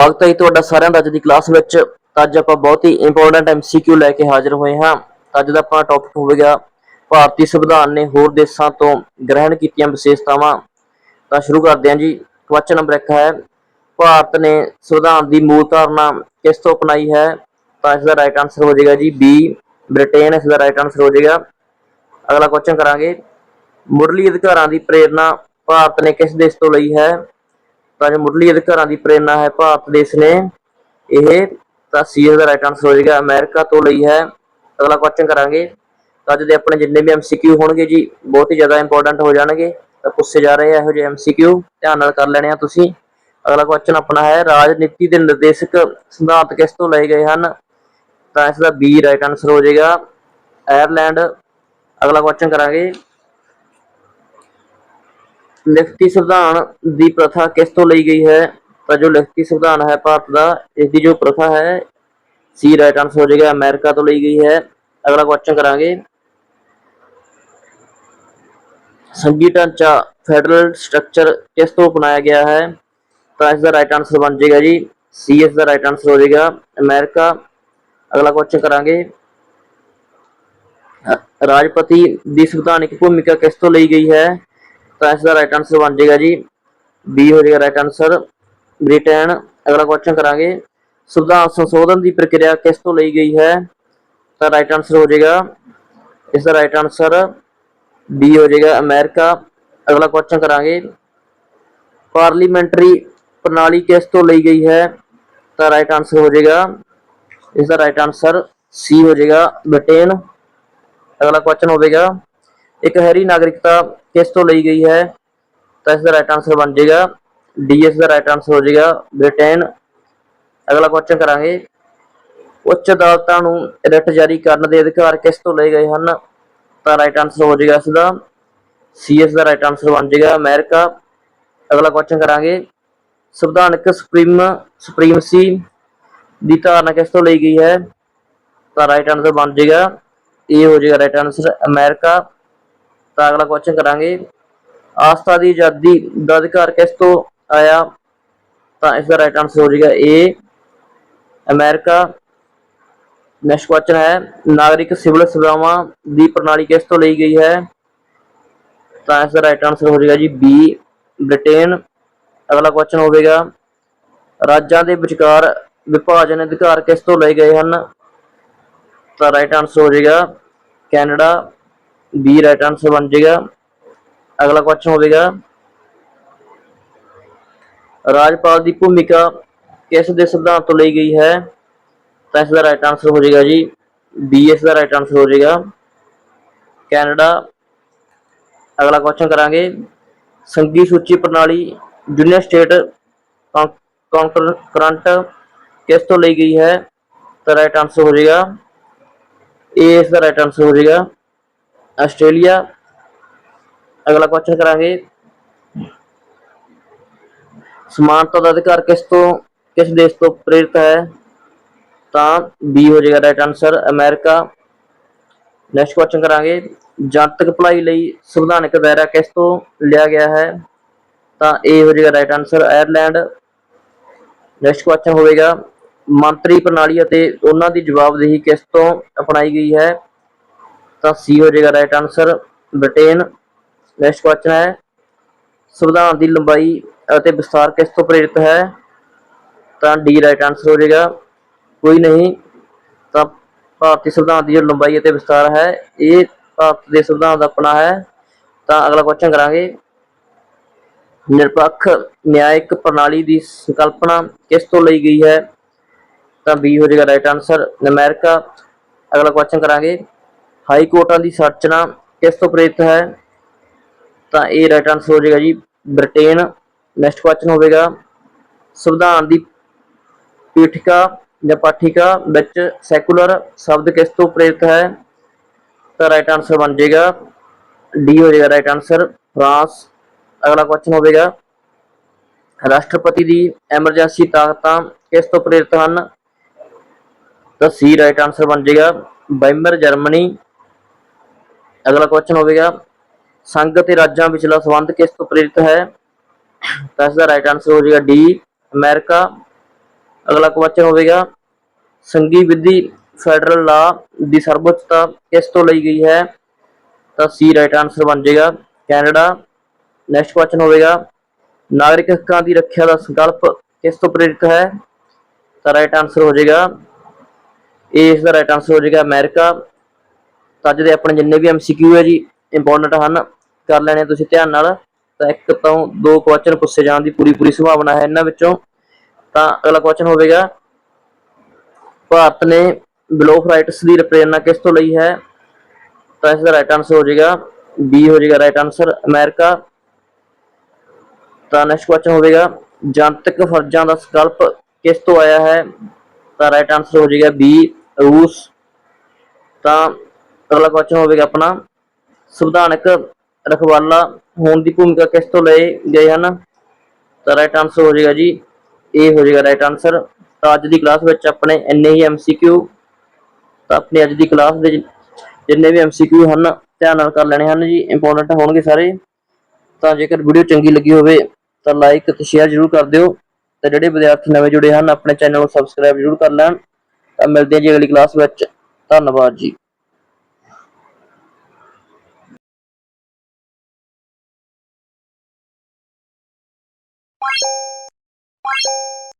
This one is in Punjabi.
ਸਵਾਗਤ ਹੈ ਜੀ ਤੁਹਾਡਾ ਸਾਰਿਆਂ ਦਾ ਅੱਜ ਦੀ ਕਲਾਸ ਵਿੱਚ। ਤਾਂ ਅੱਜ ਆਪਾਂ ਬਹੁਤ ਹੀ ਇੰਪੋਰਟੈਂਟ ਐਮਸੀਕਿਊ ਲੈ ਕੇ ਹਾਜ਼ਰ ਹੋਏ ਹਾਂ। ਤਾਂ ਅੱਜ ਦਾ ਆਪਣਾ ਟੌਪਿਕ ਹੋਵੇਗਾ ਭਾਰਤੀ ਸੰਵਿਧਾਨ ਨੇ ਹੋਰ ਦੇਸ਼ਾਂ ਤੋਂ ਗ੍ਰਹਿਣ ਕੀਤੀਆਂ ਵਿਸ਼ੇਸ਼ਤਾਵਾਂ। ਤਾਂ ਸ਼ੁਰੂ ਕਰਦੇ ਹਾਂ ਜੀ। ਕੁਐਸਚਨ ਨੰਬਰ 1 ਹੈ, ਭਾਰਤ ਨੇ ਸੰਵਿਧਾਨ ਦੀ ਮੂਲ ਧਾਰਨਾ ਕਿਸ ਤੋਂ ਅਪਣਾਈ ਹੈ? ਤਾਂ ਇਸ ਦਾ ਰਾਈਟ ਆਨਸਰ ਹੋ ਜਾਏਗਾ ਜੀ ਬੀ ਬ੍ਰਿਟੇਨ ਇਸ ਦਾ ਰਾਈਟ ਆਨਸਰ ਹੋ ਜਾਏਗਾ। ਅਗਲਾ ਕੁਐਸਚਨ ਕਰਾਂਗੇ। ਮੁੱਢਲੀ ਅਧਿਕਾਰਾਂ ਦੀ ਪ੍ਰੇਰਣਾ ਭਾਰਤ ਨੇ ਕਿਸ ਦੇਸ਼ ਤੋਂ ਲਈ ਹੈ? ਤਾਂ ਜੋ ਮੁੱਢਲੀ ਅਧਿਕਾਰਾਂ ਦੀ ਪ੍ਰੇਰਣਾ ਹੈ, ਭਾਰਤ ਦੇਸ਼ ਨੇ ਇਹ ਤਾਂ ਸੀ ਦਾ ਰਾਈਟ ਆਨਸਰ ਹੋ ਜਾਏਗਾ। ਅਮਰੀਕਾ ਤੋਂ ਲਈ ਹੈ। ਅਗਲਾ ਕੁਐਸਚਨ ਕਰਾਂਗੇ। ਤਾਂ ਅੱਜ ਦੇ ਆਪਣੇ ਜਿੰਨੇ ਵੀ ਐਮਸੀਕਿਊ ਹੋਣਗੇ ਜੀ, ਬਹੁਤ ਹੀ ਜ਼ਿਆਦਾ ਇੰਪੋਰਟੈਂਟ ਹੋ ਜਾਣਗੇ। ਤਾਂ ਪੁੱਛੇ ਜਾ ਰਹੇ ਆ ਇਹੋ ਜਿਹੇ ਐਮਸੀਕਿਊ ਧਿਆਨ ਨਾਲ ਕਰ ਲੈਣੇ ਆ ਤੁਸੀਂ। ਅਗਲਾ ਕੁਐਸਚਨ ਆਪਣਾ ਹੈ, ਰਾਜਨੀਤੀ ਦੇ ਨਿਰਦੇਸ਼ਕ ਸਿਧਾਂਤ ਕਿਸ ਤੋਂ ਲਏ ਗਏ ਹਨ? ਤਾਂ ਇਸ ਦਾ ਬੀ ਰਾਈਟ ਆਨਸਰ ਹੋ ਜਾਏਗਾ। ਆਇਰਲੈਂਡ ਅਗਲਾ ਕੁਐਸਚਨ ਕਰਾਂਗੇ। ਲਿਖਤੀ ਸੰਵਿਧਾਨ ਦੀ ਪ੍ਰਥਾ ਕਿਸ ਤੋਂ ਲਈ ਗਈ ਹੈ? ਤਾਂ ਜੋ ਲਿਖਤੀ ਸੰਵਿਧਾਨ ਹੈ ਭਾਰਤ ਦਾ ਇਸ ਦੀ ਜੋ ਪ੍ਰਥਾ ਹੈ, ਸੀ ਰਾਈਟ ਆਨਸਰ ਹੋ ਜਾਏਗਾ, ਅਮਰੀਕਾ ਤੋਂ ਲਈ ਗਈ ਹੈ। ਅਗਲਾ ਕੁਐਸਚਨ ਕਰਾਂਗੇ। ਸੰਘੀ ਢਾਂਚਾ ਫੈਡਰਲ ਸਟਰਕਚਰ ਕਿਸ ਤੋਂ ਅਪਣਾਇਆ ਗਿਆ ਹੈ? ਤਾਂ ਇਸ ਦਾ ਰਾਈਟ ਆਨਸਰ ਬਣ ਜਾਏਗਾ ਜੀ, ਸੀ ਇਸ ਦਾ ਰਾਈਟ ਆਨਸਰ ਹੋ ਜਾਏਗਾ, ਅਮਰੀਕਾ। ਅਗਲਾ ਕੁਐਸਚਨ ਕਰਾਂਗੇ। ਅ- ਰਾਜਪਤੀ ਦੀ ਸੰਵਿਧਾਨਿਕ ਭੂਮਿਕਾ ਕਿਸ ਤੋਂ ਲਈ ਗਈ ਹੈ? ਤਾਂ ਇਸ ਦਾ ਰਾਈਟ ਆਨਸਰ ਬਣ ਜਾਏਗਾ ਜੀ ਬੀ ਹੋ ਜਾਏਗਾ ਰਾਈਟ ਆਨਸਰ ਬ੍ਰਿਟੇਨ ਅਗਲਾ ਕੁਐਸਚਨ ਕਰਾਂਗੇ ਸੰਵਿਧਾਨ ਸੰਸ਼ੋਧਨ ਦੀ ਪ੍ਰਕਿਰਿਆ ਕਿਸ ਤੋਂ ਲਈ ਗਈ ਹੈ ਤਾਂ ਰਾਈਟ ਆਨਸਰ ਹੋ ਜਾਏਗਾ ਇਸ ਦਾ ਰਾਈਟ ਆਨਸਰ ਬੀ ਹੋ ਜਾਏਗਾ ਅਮਰੀਕਾ ਅਗਲਾ ਕੁਐਸਚਨ ਕਰਾਂਗੇ ਪਾਰਲੀਮੈਂਟਰੀ ਪ੍ਰਣਾਲੀ ਕਿਸ ਤੋਂ ਲਈ ਗਈ ਹੈ ਤਾਂ ਰਾਈਟ ਆਨਸਰ ਹੋ ਜਾਏਗਾ ਇਸ ਦਾ ਰਾਈਟ ਆਨਸਰ ਸੀ ਹੋ ਜਾਏਗਾ ਬ੍ਰਿਟੇਨ ਅਗਲਾ ਕੁਐਸਚਨ ਹੋਵੇਗਾ ਇੱਕ ਇਕਹਰੀ ਨਾਗਰਿਕਤਾ ਕਿਸ ਤੋਂ ਲਈ ਗਈ ਹੈ? ਤਾਂ ਇਸ ਦਾ ਰਾਈਟ ਆਨਸਰ ਬਣ ਜਾਏਗਾ ਡੀ ਇਸ ਦਾ ਰਾਈਟ ਆਨਸਰ ਹੋ ਜਾਏਗਾ ਬ੍ਰਿਟੇਨ। ਅਗਲਾ ਕੁਐਸਚਨ ਕਰਾਂਗੇ। ਉੱਚ ਅਦਾਲਤਾਂ ਨੂੰ ਰਿਟ ਜਾਰੀ ਕਰਨ ਦੇ ਅਧਿਕਾਰ ਕਿਸ ਤੋਂ ਲਏ ਗਏ ਹਨ? ਤਾਂ ਰਾਈਟ ਆਨਸਰ ਹੋ ਜਾਏਗਾ ਇਸ ਦਾ ਸੀ ਇਸ ਦਾ ਰਾਈਟ ਆਨਸਰ ਬਣ ਜਾਏਗਾ ਅਮਰੀਕਾ। ਅਗਲਾ ਕੁਐਸਚਨ ਕਰਾਂਗੇ। ਸੰਵਿਧਾਨਕ ਸੁਪਰੀਮ, ਸੁਪਰੀਮਸੀ ਦੀ ਧਾਰਨਾ ਕਿਸ ਤੋਂ ਲਈ ਗਈ ਹੈ? ਤਾਂ ਰਾਈਟ ਆਨਸਰ ਬਣ ਜਾਏਗਾ। ਇਹ ਹੋ ਜਾਏਗਾ ਰਾਈਟ ਆਨਸਰ ਅਮਰੀਕਾ। ਤਾਂ ਅਗਲਾ ਕੁਐਸਚਨ ਕਰਾਂਗੇ। ਆਸਥਾ ਦੀ ਆਜ਼ਾਦੀ ਦਾ ਅਧਿਕਾਰ ਕਿਸ ਤੋਂ ਆਇਆ? ਤਾਂ ਇਸ ਦਾ ਰਾਈਟ ਆਨਸਰ ਹੋ ਜਾਏਗਾ ਏ ਅਮਰੀਕਾ। ਨੈਕਸਟ ਕੁਐਸਚਨ ਹੈ, ਨਾਗਰਿਕ ਸਿਵਲ ਸੇਵਾਵਾਂ ਦੀ ਪ੍ਰਣਾਲੀ ਕਿਸ ਤੋਂ ਲਈ ਗਈ ਹੈ? ਤਾਂ ਇਸ ਦਾ ਰਾਈਟ ਆਨਸਰ ਹੋ ਜਾਏਗਾ ਜੀ ਬੀ ਬ੍ਰਿਟੇਨ। ਅਗਲਾ ਕੁਐਸਚਨ ਹੋਵੇਗਾ, ਰਾਜਾਂ ਦੇ ਵਿਚਕਾਰ ਵਿਭਾਜਨ ਅਧਿਕਾਰ ਕਿਸ ਤੋਂ ਲਏ ਗਏ ਹਨ? ਤਾਂ ਰਾਈਟ ਆਨਸਰ ਹੋ ਜਾਏਗਾ, ਕੈਨੇਡਾ। ਬੀ ਰਾਈਟ ਆਨਸਰ ਬਣ ਜਾਏਗਾ। ਅਗਲਾ ਕੁਐਸਚਨ ਹੋਵੇਗਾ, ਰਾਜਪਾਲ ਦੀ ਭੂਮਿਕਾ ਕਿਸ ਦੇ ਸਿਧਾਂਤ ਤੋਂ ਲਈ ਗਈ ਹੈ? ਤਾਂ ਇਸ ਦਾ ਰਾਈਟ ਆਨਸਰ ਹੋ ਜਾਏਗਾ ਜੀ ਬੀ ਇਸ ਦਾ ਰਾਈਟ ਆਨਸਰ ਹੋ ਜਾਏਗਾ। ਕੈਨੇਡਾ, ਅਗਲਾ ਕੁਐਸਚਨ ਕਰਾਂਗੇ, ਸੰਘੀ ਸੂਚੀ ਪ੍ਰਣਾਲੀ ਜੂਨੀਅਰ ਸਟੇਟ ਕਰੰਟ ਕਿਸ ਤੋਂ ਲਈ ਗਈ ਹੈ? ਤਾਂ ਰਾਈਟ ਆਨਸਰ ਹੋ ਜਾਏਗਾ ਏ ਇਸ ਦਾ ਰਾਈਟ ਆਨਸਰ ਹੋ ਜਾਏਗਾ। ਆਸਟ੍ਰੇਲੀਆ। ਅਗਲਾ ਕੁਐਸਚਨ ਕਰਾਂਗੇ। ਸਮਾਨਤਾ ਦਾ ਅਧਿਕਾਰ ਕਿਸ ਤੋਂ, ਕਿਸ ਦੇਸ਼ ਤੋਂ ਪ੍ਰੇਰਿਤ ਹੈ? ਤਾਂ ਬੀ ਹੋ ਜਾਏਗਾ right answer America. Next question ਕਰਾਂਗੇ। ਜਨਤਕ ਭਲਾਈ ਲਈ ਸੰਵਿਧਾਨਕ ਦਾਇਰਾ ਕਿਸ ਤੋਂ ਲਿਆ ਗਿਆ ਹੈ? ਤਾਂ ਏ ਹੋ ਜਾਏਗਾ right answer Ireland next question ਹੋਵੇਗਾ। ਮੰਤਰੀ ਪ੍ਰਣਾਲੀ ਅਤੇ ਉਹਨਾਂ ਦੀ ਜਵਾਬਦੇਹੀ ਕਿਸ ਤੋਂ ਅਪਣਾਈ ਗਈ ਹੈ? ਤਾਂ ਸੀ ਹੋ ਜਾਏਗਾ right answer Britain next question ਹੈ। ਸੰਵਿਧਾਨ ਦੀ ਲੰਬਾਈ ਅਤੇ ਵਿਸਥਾਰ ਕਿਸ ਤੋਂ ਪ੍ਰੇਰਿਤ ਹੈ? ਤਾਂ ਡੀ ਰਾਈਟ ਆਨਸਰ ਹੋ ਜਾਏਗਾ। ਕੋਈ ਨਹੀਂ, ਤਾਂ ਭਾਰਤੀ ਸੰਵਿਧਾਨ ਦੀ ਜੋ ਲੰਬਾਈ ਅਤੇ ਵਿਸਥਾਰ ਹੈ, ਇਹ ਭਾਰਤ ਦੇ ਸੰਵਿਧਾਨ ਦਾ ਆਪਣਾ ਹੈ। ਤਾਂ ਅਗਲਾ ਕੁਐਸਚਨ ਕਰਾਂਗੇ। ਨਿਰਪੱਖ ਨਿਆਇਕ ਪ੍ਰਣਾਲੀ ਦੀ ਸੰਕਲਪਨਾ ਕਿਸ ਤੋਂ ਲਈ ਗਈ ਹੈ? ਤਾਂ ਬੀ ਹੋ ਜਾਏਗਾ ਰਾਈਟ ਆਨਸਰ ਅਮਰੀਕਾ ਅਗਲਾ ਕੁਐਸਚਨ ਕਰਾਂਗੇ। ਹਾਈ ਕੋਰਟਾਂ ਦੀ ਸੰਰਚਨਾ ਕਿਸ ਤੋਂ ਪ੍ਰੇਰਿਤ ਹੈ? ਤਾਂ ਇਹ ਰਾਈਟ ਆਨਸਰ ਹੋ ਜਾਏਗਾ ਜੀ, ਬ੍ਰਿਟੇਨ ਨੈਕਸਟ ਕੁਐਸਚਨ ਹੋਵੇਗਾ। ਸੰਵਿਧਾਨ ਦੀ ਪੀਠਿਕਾ ਜਾਂ ਪਾਠਿਕਾ ਵਿੱਚ ਸੈਕੂਲਰ ਸ਼ਬਦ ਕਿਸ ਤੋਂ ਪ੍ਰੇਰਿਤ ਹੈ? ਤਾਂ ਰਾਈਟ ਆਨਸਰ ਬਣ ਜਾਏਗਾ। ਡੀ ਹੋ ਜਾਏਗਾ ਰਾਈਟ ਆਨਸਰ ਫਰਾਂਸ। ਅਗਲਾ ਕੁਐਸਚਨ ਹੋਵੇਗਾ। ਰਾਸ਼ਟਰਪਤੀ ਦੀ ਐਮਰਜੈਂਸੀ ਤਾਕਤਾਂ ਕਿਸ ਤੋਂ ਪ੍ਰੇਰਿਤ ਹਨ? ਤਾਂ ਸੀ ਰਾਈਟ ਆਨਸਰ ਬਣ ਜਾਏਗਾ। ਵਾਈਮਰ ਜਰਮਨੀ ਅਗਲਾ ਕੁਐਸਚਨ ਹੋਵੇਗਾ ਸੰਘ ਅਤੇ ਰਾਜਾਂ ਵਿਚਲਾ ਸੰਬੰਧ ਕਿਸ ਤੋਂ ਪ੍ਰੇਰਿਤ ਹੈ? ਤਾਂ ਇਸ ਦਾ ਰਾਈਟ ਆਨਸਰ ਹੋ ਜਾਏਗਾ ਡੀ ਅਮਰੀਕਾ। ਅਗਲਾ ਕੁਐਸਚਨ ਹੋਵੇਗਾ ਸੰਘੀ ਵਿਧੀ ਫੈਡਰਲ ਲਾ ਦੀ ਸਰਵਉੱਚਤਾ ਕਿਸ ਤੋਂ ਲਈ ਗਈ ਹੈ? ਤਾਂ ਸੀ ਰਾਈਟ ਆਨਸਰ ਬਣ ਜਾਏਗਾ, ਕੈਨੇਡਾ। ਨੈਕਸਟ ਕੁਐਸਚਨ ਹੋਵੇਗਾ ਨਾਗਰਿਕ ਹੱਕਾਂ ਦੀ ਰੱਖਿਆ ਦਾ ਸੰਕਲਪ ਕਿਸ ਤੋਂ ਪ੍ਰੇਰਿਤ ਹੈ? ਤਾਂ ਰਾਈਟ ਆਨਸਰ ਹੋ ਜਾਏਗਾ ਇਹ ਇਸ ਦਾ ਰਾਈਟ ਆਨਸਰ ਹੋ ਜਾਏਗਾ, ਅਮਰੀਕਾ। ਤਾਂ ਅੱਜ ਦੇ ਆਪਣੇ ਜਿੰਨੇ ਵੀ ਐਮਸੀਕਿਊ ਹੈ ਜੀ ਇੰਪੋਰਟੈਂਟ ਹਨ, ਕਰ ਲੈਣੇ ਤੁਸੀਂ ਧਿਆਨ ਨਾਲ। ਤਾਂ ਇੱਕ ਤੋਂ ਦੋ ਕੁਐਸਚਨ ਪੁੱਛੇ ਜਾਣ ਦੀ ਪੂਰੀ ਪੂਰੀ ਸੰਭਾਵਨਾ ਹੈ ਇਹਨਾਂ ਵਿੱਚੋਂ। ਤਾਂ ਅਗਲਾ ਕੁਐਸਚਨ ਹੋਵੇਗਾ, ਭਾਰਤ ਨੇ ਬਲੋਫ ਰਾਈਟਸ ਦੀ ਪ੍ਰੇਰਣਾ ਕਿਸ ਤੋਂ ਲਈ ਹੈ? ਤਾਂ ਇਸ ਦਾ ਰਾਈਟ ਆਨਸਰ ਹੋ ਜਾਏਗਾ ਬੀ ਹੋ ਜਾਏਗਾ ਰਾਈਟ ਆਨਸਰ ਅਮਰੀਕਾ। ਤਾਂ ਨੈਕਸਟ ਕੁਐਸਚਨ ਹੋਵੇਗਾ, ਜਨਤਕ ਫਰਜ਼ਾਂ ਦਾ ਸੰਕਲਪ ਕਿਸ ਤੋਂ ਆਇਆ ਹੈ? ਤਾਂ ਰਾਈਟ ਆਨਸਰ ਹੋ ਜਾਏਗਾ ਬੀ ਰੂਸ। ਤਾਂ ਅਗਲਾ ਕੁਐਸਚਨ ਹੋਵੇਗਾ ਆਪਣਾ, ਸੰਵਿਧਾਨਕ ਰਖਵਾਲਾ ਹੋਣ ਦੀ ਭੂਮਿਕਾ ਕਿਸ ਤੋਂ ਲਏ ਗਏ ਹਨ? ਤਾਂ ਰਾਈਟ ਆਨਸਰ ਹੋ ਜਾਏਗਾ ਜੀ ਇਹ ਹੋ ਜਾਏਗਾ ਰਾਈਟ ਆਨਸਰ ਤਾਂ ਅੱਜ ਦੀ ਕਲਾਸ ਵਿੱਚ ਆਪਣੇ ਇੰਨੇ ਹੀ ਐਮਸੀਕਿਊ ਤਾਂ ਆਪਣੀ ਅੱਜ ਦੀ ਕਲਾਸ ਦੇ ਜਿੰਨੇ ਵੀ ਐਮਸੀਕਿਊ ਹਨ, ਧਿਆਨ ਨਾਲ ਕਰ ਲੈਣੇ ਹਨ ਜੀ ਇੰਪੋਰਟੈਂਟ ਹੋਣਗੇ ਸਾਰੇ। ਤਾਂ ਜੇਕਰ ਵੀਡੀਓ ਚੰਗੀ ਲੱਗੀ ਹੋਵੇ, ਤਾਂ ਲਾਈਕ ਤੇ ਸ਼ੇਅਰ ਜ਼ਰੂਰ ਕਰ ਦਿਓ, ਤੇ ਜਿਹੜੇ ਵਿਦਿਆਰਥੀ ਨਵੇਂ ਜੁੜੇ ਹਨ, ਆਪਣੇ ਚੈਨਲ ਨੂੰ ਸਬਸਕ੍ਰਾਈਬ ਜ਼ਰੂਰ ਕਰ ਲੈਣ। ਤਾਂ ਮਿਲਦੇ ਹਾਂ ਜੀ ਅਗਲੀ ਕਲਾਸ ਵਿੱਚ, ਧੰਨਵਾਦ ਜੀ। Bye.